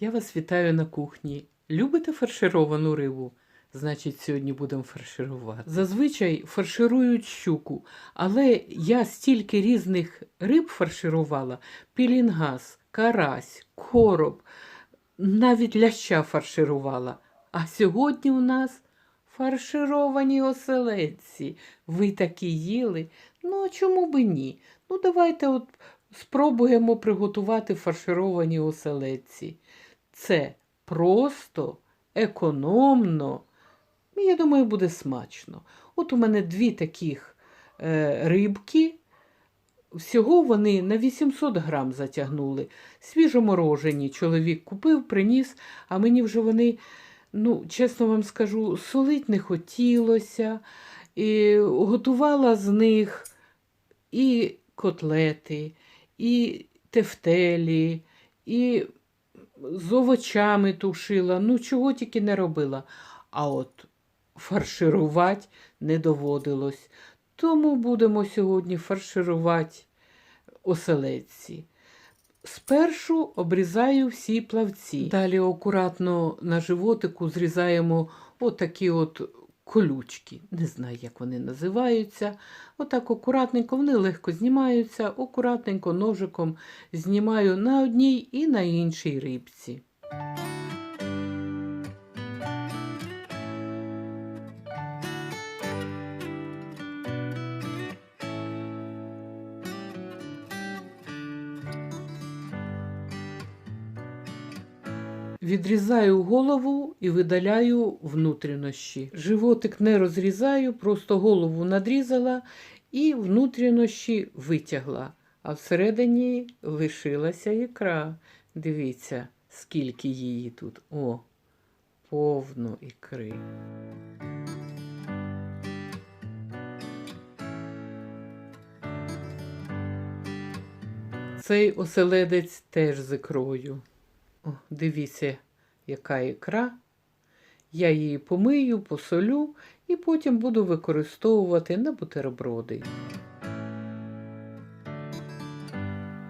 Я вас вітаю на кухні. Любите фаршировану рибу? Значить, сьогодні будемо фарширувати. Зазвичай фарширують щуку, але я стільки різних риб фарширувала: пілінгаз, карась, короб, навіть ляща фарширувала. А сьогодні у нас фаршировані оселедці. Ви такі їли? Ну, а чому би ні? Ну, давайте от спробуємо приготувати фаршировані оселедці. Це просто, економно. Я думаю, буде смачно. От у мене дві таких е, рибки. Всього вони на 800 грам затягнули. Свіжоморожені. Чоловік купив, приніс, а мені вже вони, ну, чесно вам скажу, солить не хотілося. І готувала з них і котлети, і тефтелі, і з овочами тушила, ну чого тільки не робила. А от фарширувати не доводилось. Тому будемо сьогодні фарширувати оселедці. Спершу обрізаю всі плавці. Далі акуратно на животику зрізаємо отакі от колючки. Не знаю, як вони називаються. Отак акуратненько, вони легко знімаються, акуратненько ножиком знімаю на одній і на іншій рибці. Відрізаю голову і видаляю внутрішні. Животик не розрізаю, просто голову надрізала і внутрішні витягла. А всередині лишилася ікра. Дивіться, скільки її тут. О, повно ікри. Цей оселедець теж з ікрою. О, дивіться, яка ікра. Я її помию, посолю і потім буду використовувати на бутерброди.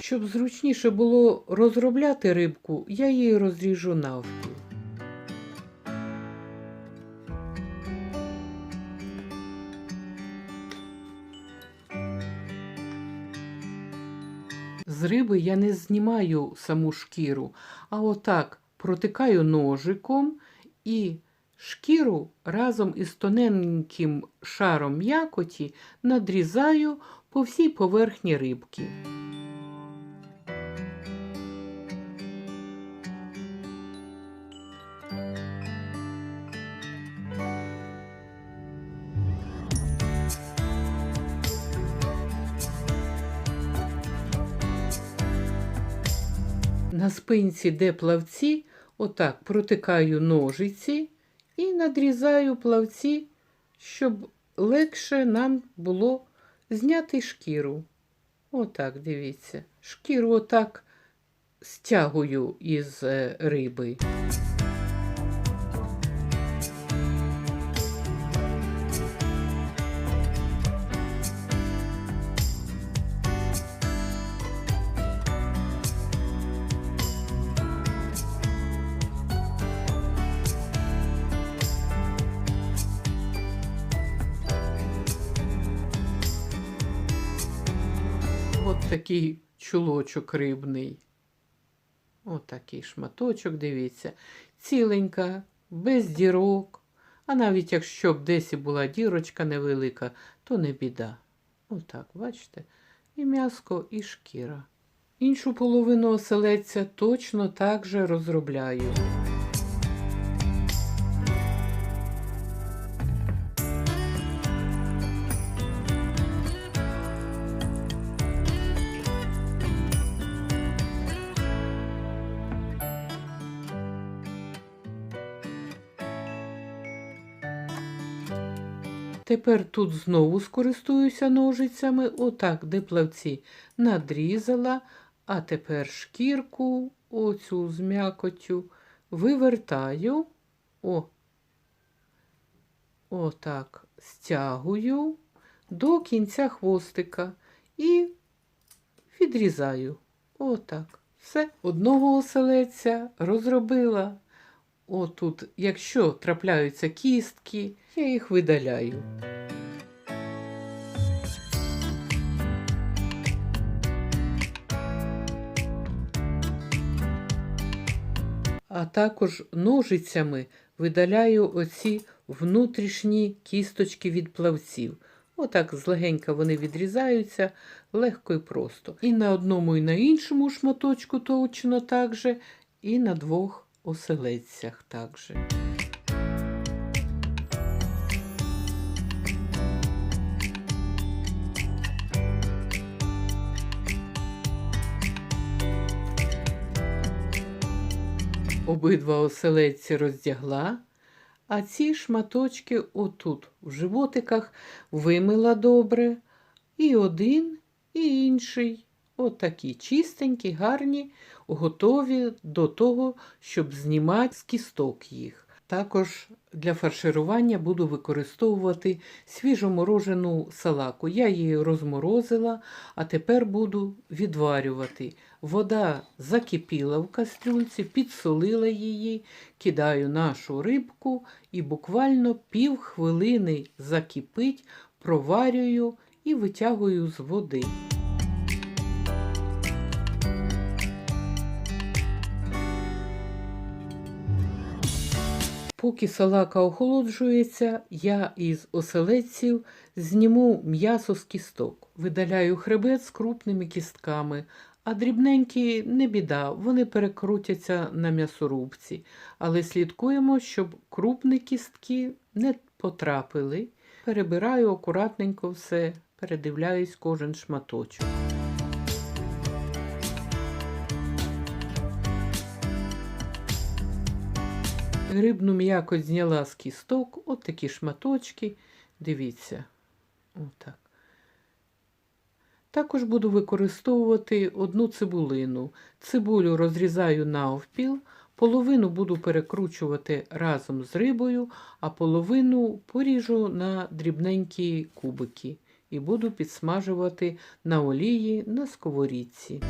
Щоб зручніше було розробляти рибку, я її розріжу навпіл. З риби я не знімаю саму шкіру, а отак протикаю ножиком і шкіру разом із тоненьким шаром м'якоті надрізаю по всій поверхні рибки. На спинці, де плавці, отак протикаю ножиці і надрізаю плавці, щоб легше нам було зняти шкіру. Отак, дивіться. Шкіру отак стягую із е, риби. Такий чулочок рибний. От шматочок, дивіться. Ціленька, без дірок. А навіть якщо б десь і була дірочка невелика, то не біда. Отак, бачите? І м'яско, і шкіра. Іншу половину оселедця точно так же розробляю. Тепер тут знову скористуюся ножицями, отак, де плавці надрізала, а тепер шкірку, оцю з м'якотю, вивертаю, о, отак, стягую до кінця хвостика і відрізаю. Отак. Все, одного оселедця розробила. Отут, якщо трапляються кістки, я їх видаляю. А також ножицями видаляю оці внутрішні кісточки від плавців. Отак злегенька вони відрізаються легко і просто. І на одному, і на іншому шматочку точно так же, і на двох оселедцях також. Обидва оселедці роздягла, а ці шматочки отут, в животиках, вимила добре. І один, і інший. Отакі чистенькі, гарні, готові до того, щоб знімати з кісток їх. Також для фарширування буду використовувати свіжоморожену салаку. Я її розморозила, а тепер буду відварювати. Вода закипіла в кастрюльці, підсолила її, кидаю нашу рибку і буквально пів хвилини закипить, проварюю і витягую з води. Поки салака охолоджується, я із оселедців зніму м'ясо з кісток, видаляю хребет з крупними кістками, а дрібненькі не біда, вони перекрутяться на м'ясорубці. Але слідкуємо, щоб крупні кістки не потрапили. Перебираю акуратненько все, передивляюсь кожен шматочок. Рибну м'якоть зняла з кісток, от такі шматочки. Дивіться. Отак. Також буду використовувати одну цибулину. Цибулю розрізаю навпіл, половину буду перекручувати разом з рибою, а половину поріжу на дрібненькі кубики і буду підсмажувати на олії на сковорідці.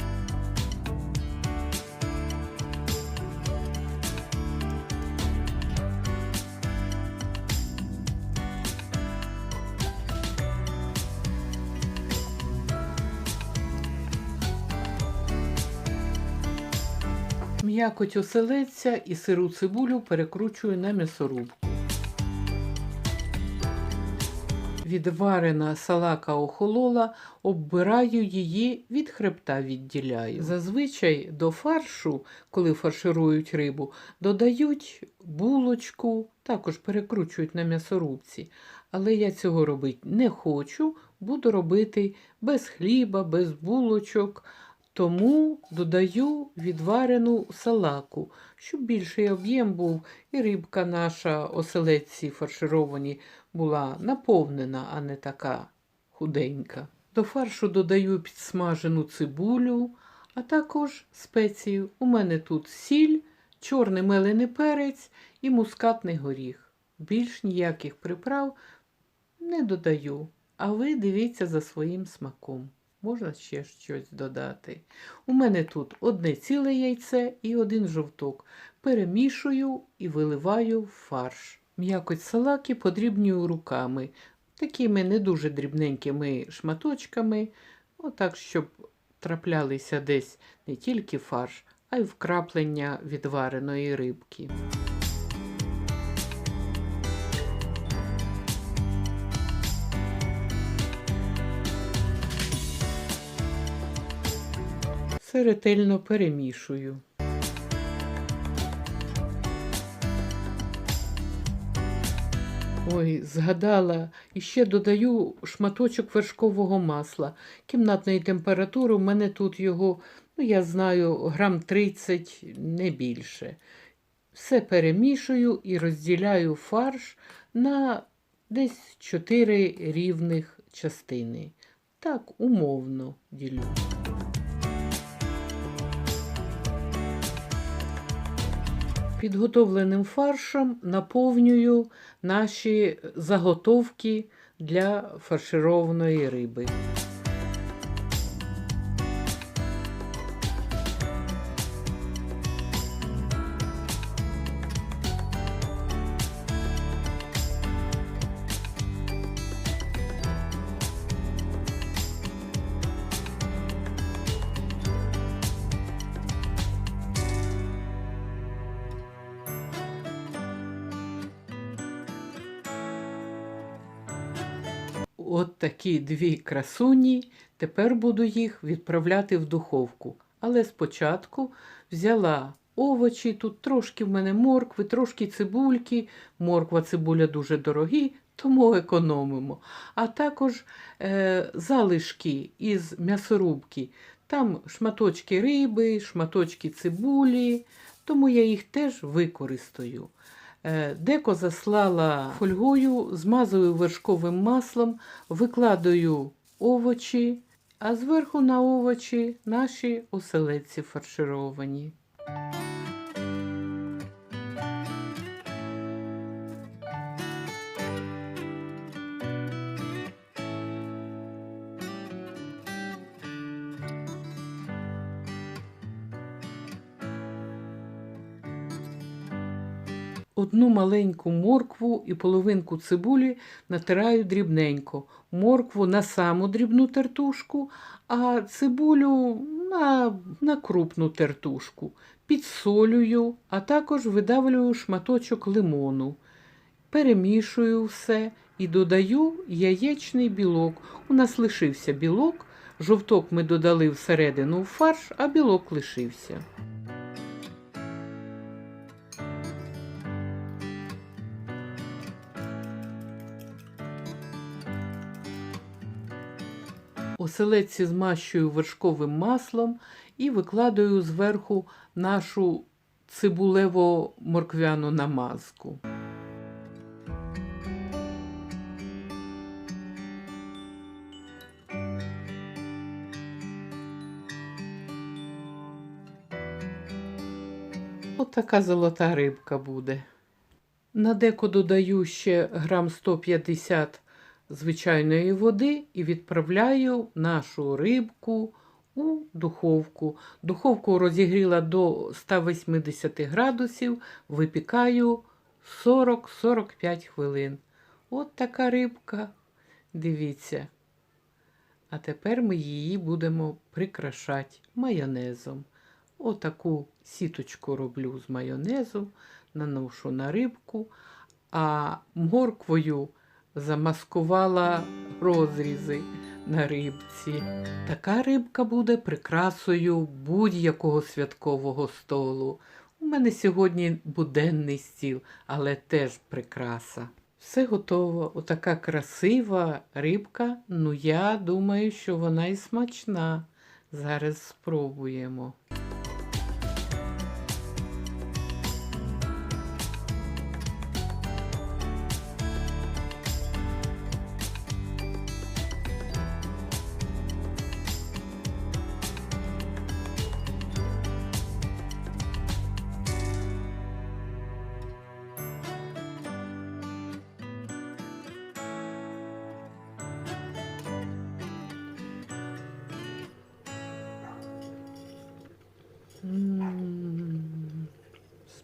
М'якоть оселедця і сиру цибулю перекручую на м'ясорубку. Відварена салака охолола, оббираю її, від хребта відділяю. Зазвичай до фаршу, коли фарширують рибу, додають булочку, також перекручують на м'ясорубці. Але я цього робити не хочу, буду робити без хліба, без булочок. Тому додаю відварену салаку, щоб більший об'єм був, і рибка наша оселедці фаршировані була наповнена, а не така худенька. До фаршу додаю підсмажену цибулю, а також спеції. У мене тут сіль, чорний мелений перець і мускатний горіх. Більш ніяких приправ не додаю, а ви дивіться за своїм смаком. Можна ще щось додати. У мене тут одне ціле яйце і один жовток. Перемішую і виливаю в фарш. М'якоть салаки подрібнюю руками, такими не дуже дрібненькими шматочками, отак, щоб траплялися десь не тільки фарш, а й вкраплення відвареної рибки. Все ретельно перемішую. Ой, згадала, і ще додаю шматочок вершкового масла. Кімнатної температури, у мене тут його, ну я знаю, грам 30, не більше. Все перемішую і розділяю фарш на десь 4 рівних частини. Так, умовно ділю. Підготовленим фаршем наповнюю наші заготовки для фаршированої риби. От такі дві красуні. Тепер буду їх відправляти в духовку. Але спочатку взяла овочі, тут трошки в мене моркви, трошки цибульки. Морква, цибуля дуже дорогі, тому економимо. А також е, залишки із м'ясорубки. Там шматочки риби, шматочки цибулі, тому я їх теж використаю. Е, Деко заслала фольгою, змазую вершковим маслом, викладаю овочі, а зверху на овочі наші оселедці фаршировані. Одну маленьку моркву і половинку цибулі натираю дрібненько. Моркву на саму дрібну тертушку, а цибулю на, на крупну тертушку. Підсолюю, а також видавлюю шматочок лимону. Перемішую все і додаю яєчний білок. У нас лишився білок. Жовток ми додали всередину в фарш, а білок лишився. Оселедці змащую вершковим маслом і викладаю зверху нашу цибулево-морквяну намазку. От така золота рибка буде. На деко додаю ще грам 150 звичайної води і відправляю нашу рибку у духовку. Духовку розігріла до 180 градусів, випікаю 40-45 хвилин. От така рибка. Дивіться. А тепер ми її будемо прикрашати майонезом. Отаку сіточку роблю з майонезу, наношу на рибку, а морквою замаскувала розрізи на рибці. Така рибка буде прикрасою будь-якого святкового столу. У мене сьогодні буденний стіл, але теж прикраса. Все готово. Отака красива рибка. Ну, я думаю, що вона і смачна. Зараз спробуємо.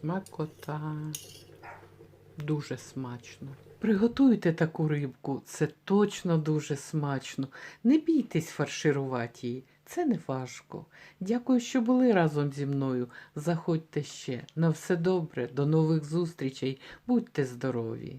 Смакота. Дуже смачно. Приготуйте таку рибку, це точно дуже смачно. Не бійтесь фарширувати її, це не важко. Дякую, що були разом зі мною. Заходьте ще. На все добре, до нових зустрічей. Будьте здорові!